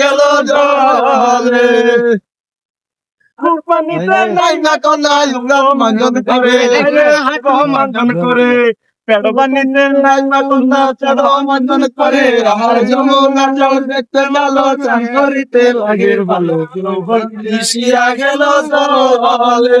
গেল জলে। পানিতে নাই না কনাই মাঞ্জন করে। মাঞ্জন করে। পেড় পানিতে নাই না কন্যা চড় মাঞ্জন করে। আর যমুনা জল দেখতে ভালো চান করিতে লাগে ভালো। মিশিয়া গেল জলে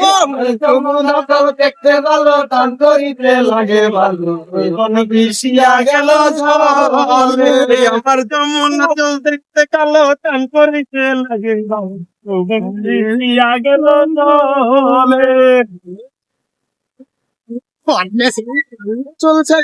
জল আমার যমুনা দেখতে ভালো টান করিতে লাগে ভালো। কোন গেল আমার যমুনা জল দেখতে কালো টান করিতে লাগে ভালো। কোন গেল জলে। চলছে